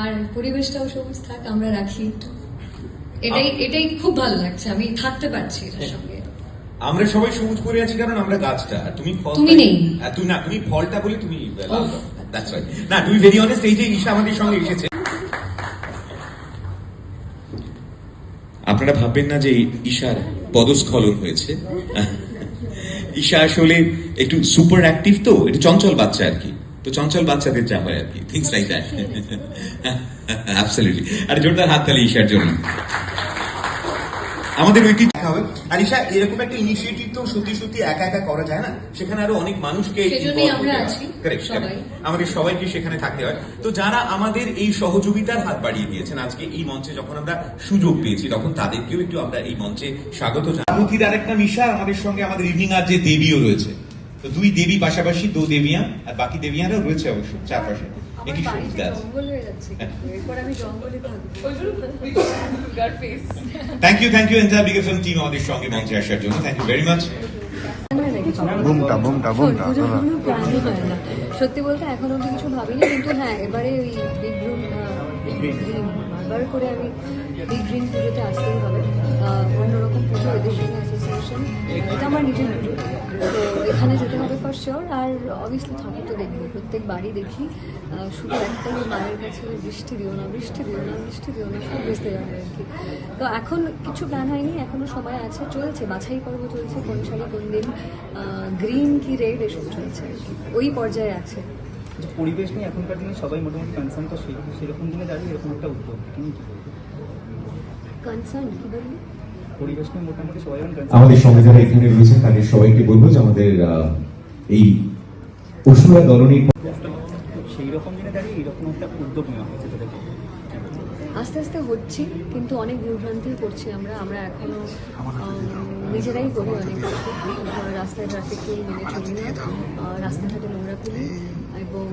আর পরিবেশটাও সবুজ থাক আমরা রাখি একটু। এটাই এটাই খুব ভালো লাগছে আমি থাকতে পারছি এটার সঙ্গে। আমরা সবাই সবুজ পরে আছি কারণ আমরা গাছটা তুমি ফল তুমি নেই। হ্যাঁ, তুমি না তুমি ফলটা বলে তুমি দ্যাটস রাইট না তুমি ভেরি অনেস্ট এই যে ঈশা আমাদের সঙ্গে এসেছে। আপনারা ভাববেন না যে ঈশার পদস্খলন হয়েছে। ঈশা আসলে একটু সুপার অ্যাক্টিভ তো একটু চঞ্চল বাচ্চা আর কি। তো চঞ্চল বাচ্চাদের যা হয় আর কি থিংস লাইক দ্যাট অ্যাবসলিউটলি আর জোরদার হাততালি ঈশার জন্য। আমাদের দেখা হবে। আর ঈশা এরকম একটা ইনিশিয়েটিভ তো সত্যি সত্যি একা একা করা যায় না? সেখানে আরও অনেক মানুষকে সেজন্যই আমরা আছি, Correct, সবাই। আমাদের সবাইকে সেখানে থাকতে হয়। তো যারা আমাদের এই সহযোগিতার হাত বাড়িয়ে দিয়েছেন আজকে এই মঞ্চে যখন আমরা সুযোগ পেয়েছি তখন তাদেরকেও একটু আমরা এই মঞ্চে স্বাগত জানাবুতির আরেকটা মিশা আমাদের সঙ্গে আমাদের ইভিনিং আর যে দেবীও রয়েছে। তো দুই দেবী পাশাপাশি দু দেবিয়া আর বাকি দেবিয়ারাও রয়েছে অবশ্য চারপাশে। একই হয়ে thank you thank you enter big film team আমাদের সঙ্গে মঞ্চে আসার জন্য। থ্যাংক ইউ ভেরি মাচ বুমটা বুমটা বুমটা সত্যি বলতে এখন অব্দি কিছু ভাবিনি কিন্তু হ্যাঁ এবারে ওই বিগ রুম বারবার করে আমি বিগ ড্রিম পুজোতে আসতেই হবে। অন্যরকম পুজো এদের সঙ্গে অ্যাসোসিয়েশন আমার নিজের তো এখানে যেতে হবে ফর শিওর আর অবভিয়াসলি ঠাকুর তো দেখব প্রত্যেক বাড়ি দেখি শুধু একটাই মায়ের কাছে বৃষ্টি দিও না বৃষ্টি দিও না বৃষ্টি দিও না সব বুঝতে যাবে আর কি। তো এখন কিছু প্ল্যান হয়নি এখনও সময় আছে চলছে বাছাই পর্ব চলছে কোন সালে কোন দিন গ্রিন কি রেড এসব চলছে ওই পর্যায়ে আছে। পরিবেশ নিয়ে এখনকার দিনে সবাই মোটামুটি কনসার্ন তো সেরকম দিনে দাঁড়িয়ে এরকম একটা উদ্যোগ তুমি কি কনসার্ন কি বলবি আমাদের সঙ্গে যারা এখানে রয়েছেন তাদের সবাইকে বলব যে আমাদের এই অসুরা দলনীর সেই রকম দিনে দাঁড়িয়ে এইরকম একটা উদ্যোগ নেওয়া হয়েছে আস্তে আস্তে হচ্ছি কিন্তু অনেক বিভ্রান্তি করছি আমরা। আমরা এখনও নিজেরাই করি অনেক রাস্তায় ট্রাফিক রুল মেনে চলি না। রাস্তাঘাটে নোংরা করি এবং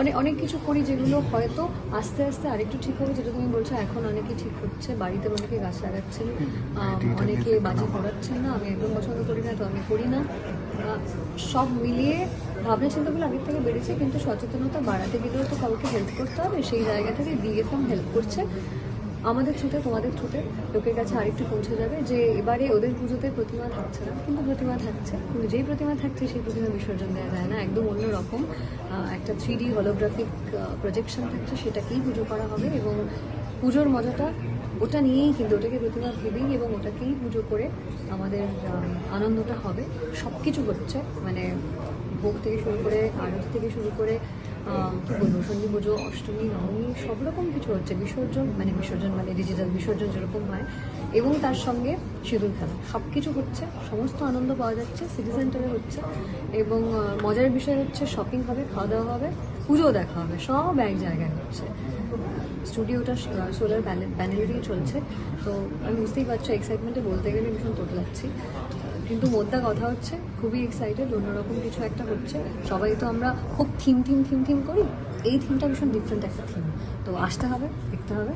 অনেক অনেক কিছু করি যেগুলো হয়তো আস্তে আস্তে আরেকটু ঠিক হবে যেটা তুমি বলছো এখন অনেকে ঠিক হচ্ছে বাড়িতে অনেকে গাছ লাগাচ্ছেন অনেকে বাজি পড়াচ্ছেন না আমি একদম পছন্দ করি না তো আমি করি না। সব মিলিয়ে ভাবনা চিন্তাগুলো আগের থেকে বেড়েছে কিন্তু সচেতনতা বাড়াতে গেলেও তো কাউকে হেল্প করতে হবে সেই জায়গা থেকে ডিএফএম হেল্প করছে। আমাদের থ্রুতে তোমাদের থ্রুতে লোকের কাছে আরেকটু পৌঁছে যাবে যে এবারে ওদের পুজোতে প্রতিমা থাকছে না, কিন্তু প্রতিমা থাকছে। কিন্তু যেই প্রতিমা থাকছে সেই প্রতিমা বিসর্জন দেওয়া যায় না, একদম অন্যরকম একটা থ্রি ডি হলোগ্রাফিক প্রজেকশন থাকছে, সেটাকেই পুজো করা হবে এবং পুজোর মজাটা ওটা নিয়েই কিন্তু ওটাকে প্রতিমা ভেবেই এবং ওটাকেই পুজো করে আমাদের আনন্দটা হবে। সব কিছু হচ্ছে মানে ভোগ থেকে শুরু করে, আরতি থেকে শুরু করে বলব, সন্ধি পুজো, অষ্টমী, নবমী, সব রকম কিছু হচ্ছে। বিসর্জন মানে বিসর্জন মানে ডিজিটাল বিসর্জন যেরকম হয়, এবং তার সঙ্গে সিঁদুর খেলা। সব কিছু হচ্ছে, সমস্ত আনন্দ পাওয়া যাচ্ছে সিটি সেন্টারে হচ্ছে, এবং মজার বিষয় হচ্ছে শপিং হবে খাওয়া দাওয়া হবে, পুজোও দেখা হবে, সব এক জায়গায় হচ্ছে। স্টুডিওটা সোলার প্যানেলেরই চলছে, তো আমি বুঝতেই পারছি এক্সাইটমেন্টে বলতে গেলে ভীষণ তোতলাচ্ছি। কিন্তু মোদ্দা কথা হচ্ছে, খুবই এক্সাইটেড অন্যরকম কিছু একটা হচ্ছে। সবাই তো আমরা খুব থিম থিম থিম থিম করি। এই থিমটা ভীষণ ডিফারেন্ট একটা থিম। তো আসতে হবে, দেখতে হবে।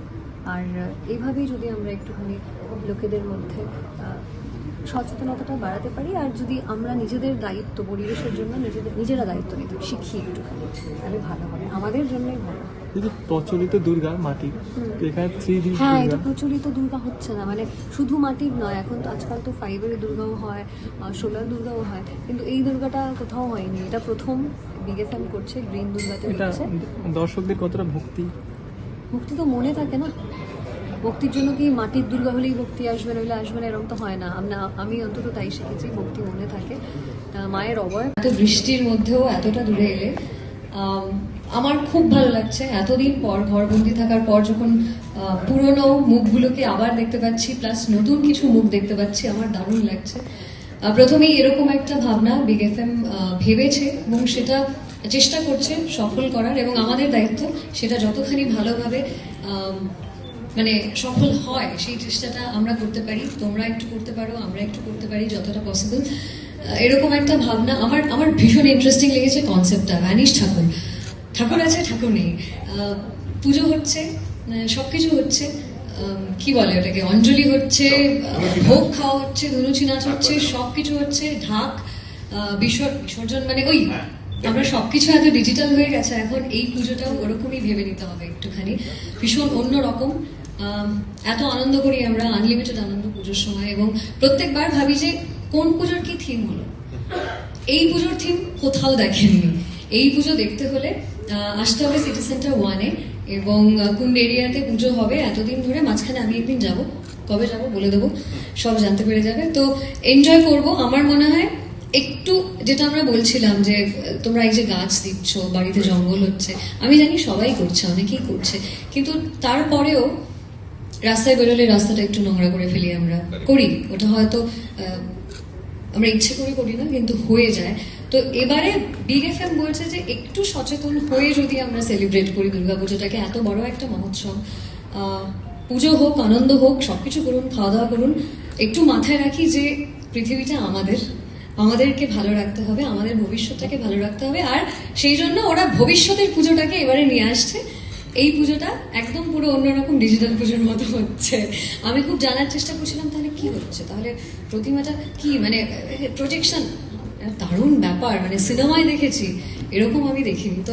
আর এইভাবেই যদি আমরা একটুখানি লোকেদের মধ্যে সচেতনতাটা বাড়াতে পারি আর যদি আমরা নিজেদের দায়িত্ব পরিবেশের জন্য নিজেদের নিজেরা দায়িত্ব নিতে শিখি একটুখানি তাহলে ভালো হবে আমাদের জন্যই ভালো। এই যে প্রচলিত দুর্গা মাটি এখানে থ্রি ডি হ্যাঁ এটা প্রচলিত দুর্গা হচ্ছে না মানে শুধু মাটির নয় এখন তো আজকাল তো ফাইবারের দুর্গাও হয় সোলার দুর্গাও হয় কিন্তু এই দুর্গাটা কোথাও হয়নি এটা প্রথম বিগেফএম করছে গ্রিন দুর্গাতে হচ্ছে। দর্শকদের কতটা ভক্তি? ভক্তি তো মনে থাকে না ভক্তির জন্য কি মাটির দুর্গা হলেই ভক্তি আসবে নইলে আসবে না? এরকম তো হয় না। আমি অন্তত তাই শিখেছি, ভক্তি মনে থাকে। মায়ের অবয়। এত বৃষ্টির মধ্যেও এতটা দূরে এলে আমার খুব ভালো লাগছে। এতদিন পর ঘরবন্দি থাকার পর যখন পুরনো মুখগুলোকে আবার দেখতে পাচ্ছি প্লাস নতুন কিছু মুখ দেখতে পাচ্ছি, আমার দারুণ লাগছে। প্রথমেই এরকম একটা ভাবনা বিগ এফ এম ভেবেছে এবং সেটা চেষ্টা করছে সফল করার এবং আমাদের দায়িত্ব সেটা যতখানি ভালোভাবে মানে সফল হয় সেই চেষ্টাটা আমরা করতে পারি তোমরা একটু করতে পারো আমরা একটু করতে পারি যতটা পসিবল এরকম একটা ভাবনা আমার আমার ভীষণ ইন্টারেস্টিং লেগেছে কনসেপ্টটা ভ্যানিশ ঠাকুর। ঠাকুর আছে ঠাকুর নেই। পুজো হচ্ছে সব কিছু হচ্ছে কি বলে ওটাকে অঞ্জলি হচ্ছে ভোগ খাওয়া হচ্ছে ধনুচি নাচ হচ্ছে সব কিছু হচ্ছে ঢাক বিসর্জন মানে ওই আমরা সবকিছু এত ডিজিটাল হয়ে গেছে এখন এই পুজোটাও ওরকমই ভেবে নিতে হবে একটুখানি। ভীষণ অন্য রকম এত আনন্দ করি আমরা আনলিমিটেড আনন্দ পুজোর সময় এবং প্রত্যেকবার ভাবি যে কোন পুজোর কি থিম হলো। এই পুজোর থিম কোথাও দেখেননি এই পুজো দেখতে হলে আসতে হবে সিটি সেন্টার ওয়ানে এবং আহ, কোন এরিয়াতে পুজো হবে। এতদিন ধরে মাঝখানে আমি একদিন যাব কবে যাব বলে দেবো। সব জানতে পেরে যাবে। তো এনজয় করব। আমার মনে হয় একটু যেটা আমরা বলছিলাম যে তোমরা এই যে গাছ দিচ্ছ বাড়িতে জঙ্গল হচ্ছে আমি জানি সবাই করছে অনেকেই করছে। কিন্তু তারপরেও রাস্তায় বেরোলে রাস্তাটা একটু নোংরা করে ফেলি আমরা। করি। ওটা হয়তো আমরা ইচ্ছে করে করি না কিন্তু হয়ে যায়। তো এবারে বিগ এফ এম বলছে যে একটু সচেতন হয়ে যদি আমরা সেলিব্রেট করি দুর্গাপুজোটাকে এত বড় একটা মহোৎসব। আহ, পুজো হোক আনন্দ হোক সবকিছু করুন খাওয়া দাওয়া করুন। একটু মাথায় রাখি যে পৃথিবীটা আমাদের। আমাদেরকে ভালো রাখতে হবে আমাদের ভবিষ্যৎটাকে ভালো রাখতে হবে। আর সেই জন্য ওরা ভবিষ্যতের পুজোটাকে এবারে নিয়ে আসছে। এই পুজোটা একদম পুরো অন্যরকম ডিজিটাল পুজোর মতো হচ্ছে। আমি খুব জানার চেষ্টা করছিলাম, তাহলে কি হচ্ছে? তাহলে প্রতিমাটা কি মানে প্রজেকশন দারুণ ব্যাপার মানে সিনেমায় দেখেছি। এরকম আমি দেখিনি। তো